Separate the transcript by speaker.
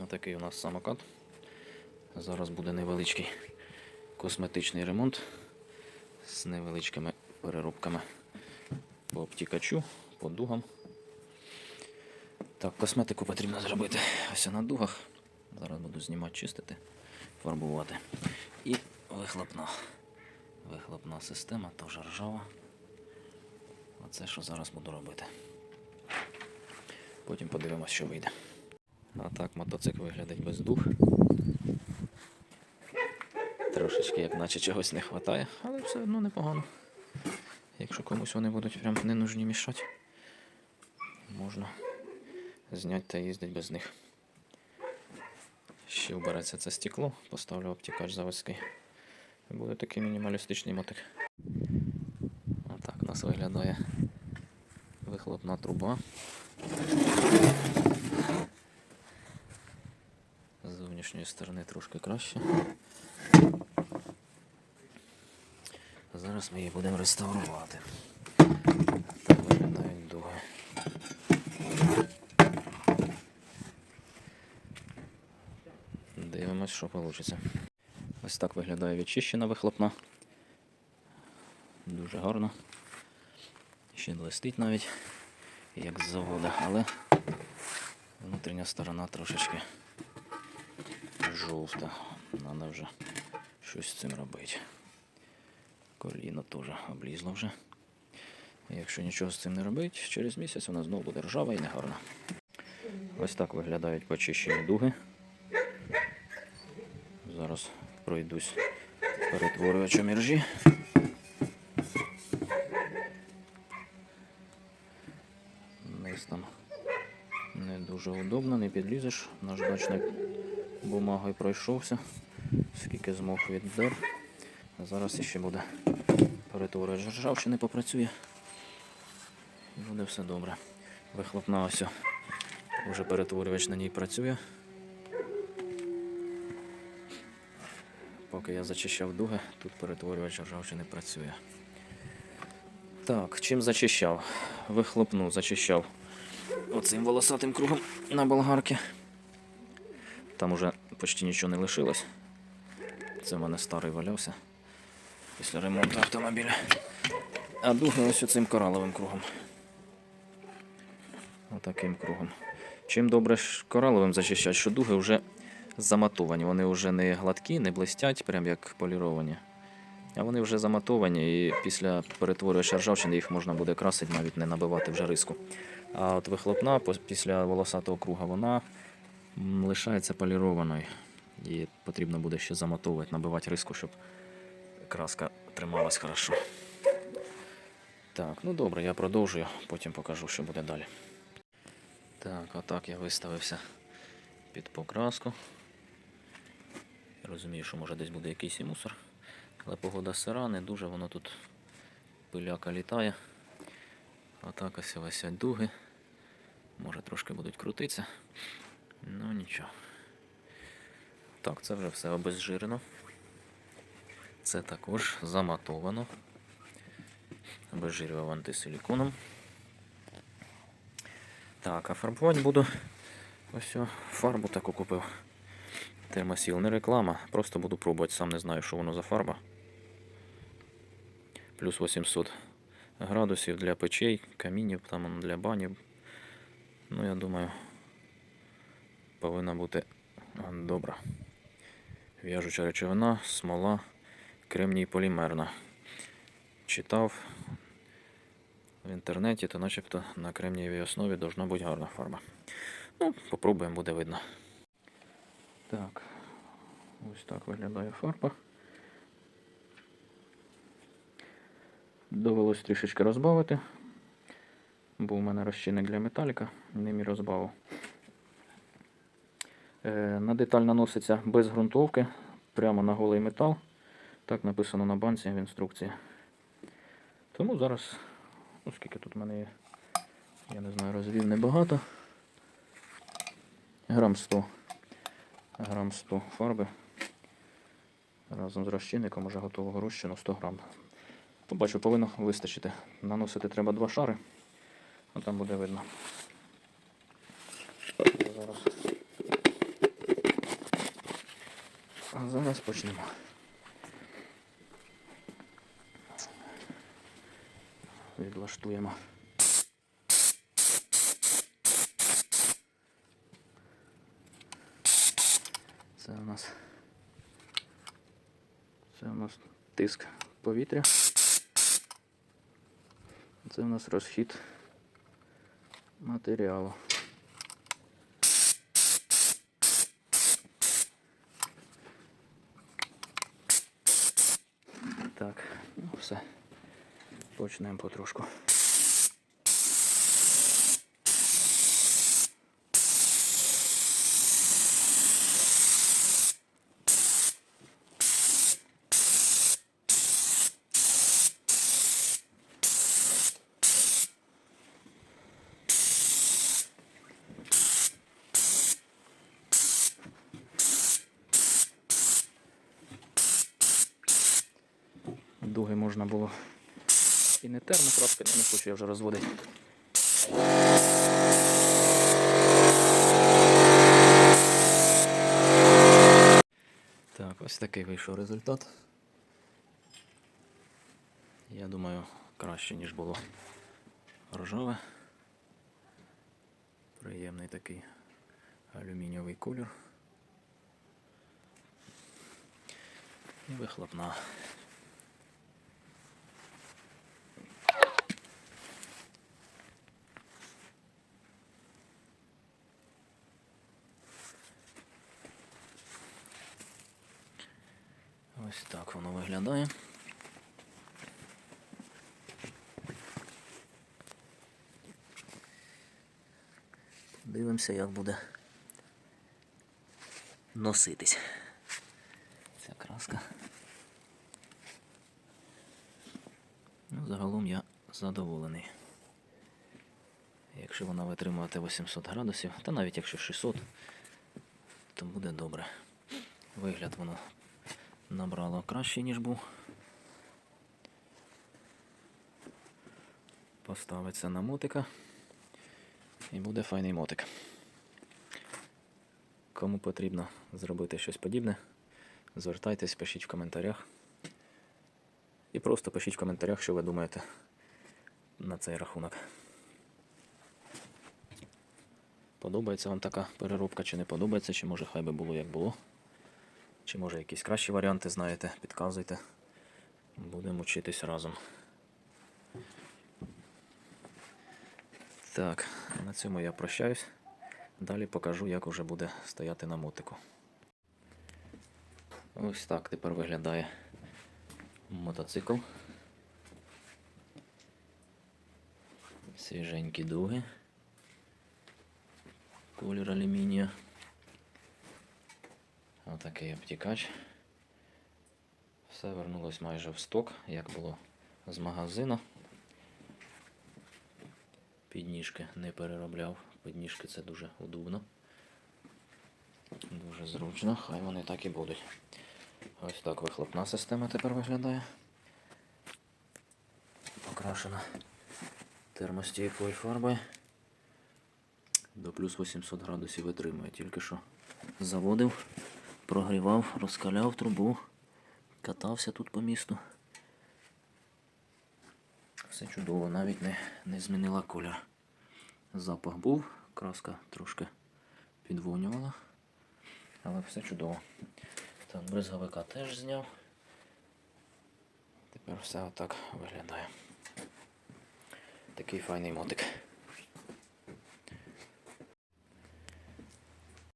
Speaker 1: Отакий у нас самокат. Зараз буде невеличкий косметичний ремонт з невеличкими переробками по обтікачу, по дугам. Так, косметику потрібно зробити ось на дугах. Зараз буду знімати, чистити, фарбувати. І вихлопна. Вихлопна система теж ржава. Оце що зараз буду робити. Потім подивимось, що вийде. А так мотоцикл виглядить без дух. Трошечки, як наче чогось не вистачає, але все одно непогано. Якщо комусь вони будуть прям не нужні мішати, можна зняти та їздити без них. Ще вбереться це стекло, поставлю обтікач заводський. Буде такий мінімалістичний мотик. Отак у нас виглядає вихлопна труба. Зовнішньої сторони трошки краще. Зараз ми її будемо реставрувати. Так виглядають дуги. Дивимось, що вийде. Ось так виглядає відчищена вихлопна. Дуже гарно. Ще блистить навіть, як з заводу, але внутрішня сторона трошечки жовта. Треба вже щось з цим робити. Коліно теж облізло вже. Якщо нічого з цим не робити, через місяць вона знову буде ржава і негарна. Ось так виглядають почищені дуги. Зараз пройдусь перетворювачем іржі. Низ там не дуже удобно, не підлізеш. Наждачною бумагою пройшовся, скільки змог віддер. А зараз іще буде перетворювач ржавчини попрацює. І буде все добре. Вихлопна ось. Вже перетворювач на ній працює. Поки я зачищав дуги, тут перетворювач ржавчини працює. Так, чим зачищав? Вихлопну зачищав оцим волосатим кругом на болгарки. Там уже почти нічого не лишилось. Це в мене старий валявся після ремонту автомобіля. А дуги ось оцим кораловим кругом. Отаким кругом. Чим добре кораловим зачищати, що дуги вже заматовані. Вони вже не гладкі, не блистять, прям як поліровані. А вони вже заматовані, і після перетворювача ржавчини їх можна буде красити, навіть не набивати вже риску. А от вихлопна після волосатого круга вона лишається полірованою. І потрібно буде ще заматовувати, набивати риску, щоб краска трималась хорошо. Так, ну добре, я продовжую, потім покажу, що буде далі. Так, отак я виставився під покраску. Розумію, що може десь буде якийсь і мусор. Але погода сира, не дуже воно тут пиляка літає. Отак ось висять дуги. Може трошки будуть крутитися. Ну нічого. Так, це вже все обезжирено. Це також заматовано. Обезжирював антисиліконом. Так, а фарбувати буду. Ось фарбу таку купив. Термосіл, не реклама, просто буду пробувати, сам не знаю, що воно за фарба. Плюс 800 градусів для печей, камінів, там для банів. Ну, я думаю, повинна бути добра. В'яжуча речовина, смола, кремній полімерна. Читав в інтернеті, то начебто на кремнієвій основі должна бути гарна фарба. Ну, попробуємо, буде видно. Так, ось так виглядає фарба. Довелось трішечки розбавити. Був у мене розчинник для металіка, ним і розбавив. Е, на деталь наноситься без ґрунтовки, прямо на голий метал. Так написано на банці в інструкції. Тому зараз, ну скільки тут в мене є, я не знаю, розвів небагато. Грам 100. Грам 100 фарби. Разом з розчинником уже готового розчину 100 грам. Побачу, повинно вистачити. Наносити треба два шари, а там буде видно. Зараз зараз почнемо. Відлаштуємо. Це у нас. Це у нас тиск повітря. Це у нас розхід матеріалу. Так, ну все. Почнемо потрошку. Дуги можна було і не термокраскати, не хочу я вже розводити. Так, ось такий вийшов результат. Я думаю, краще, ніж було рожове. Приємний такий алюмінієвий колір. І вихлопна. Ось так воно виглядає. Дивимося, як буде носитись ця краска. Ну, загалом я задоволений. Якщо вона витримувати 800 градусів, та навіть якщо 600, то буде добре. Вигляд воно набрало краще, ніж був. Поставиться на мотика і буде файний мотик. Кому потрібно зробити щось подібне, звертайтесь, пишіть в коментарях. І просто пишіть в коментарях, що ви думаєте на цей рахунок. Подобається вам така переробка, чи не подобається, чи може хай би було як було. Чи може якісь кращі варіанти знаєте, підказуйте. Будемо вчитись разом. Так, на цьому я прощаюсь. Далі покажу, як уже буде стояти на мотику. Ось так тепер виглядає мотоцикл. Свіженькі дуги. Колір алюмінія. Отакий обтікач. Все вернулось майже в сток, як було з магазину. Підніжки не переробляв. Підніжки це дуже удобно. Дуже зручно, хай вони так і будуть. Ось так вихлопна система тепер виглядає. Покрашена термостійкою фарбою. До плюс 800 градусів витримує. Тільки що заводив, прогрівав, розкаляв трубу, катався тут по місту. Все чудово, навіть не, не змінила колір. Запах був, краска трошки підвонювала, але все чудово. Так, бризговика теж зняв. Тепер все отак виглядає. Такий файний мотик.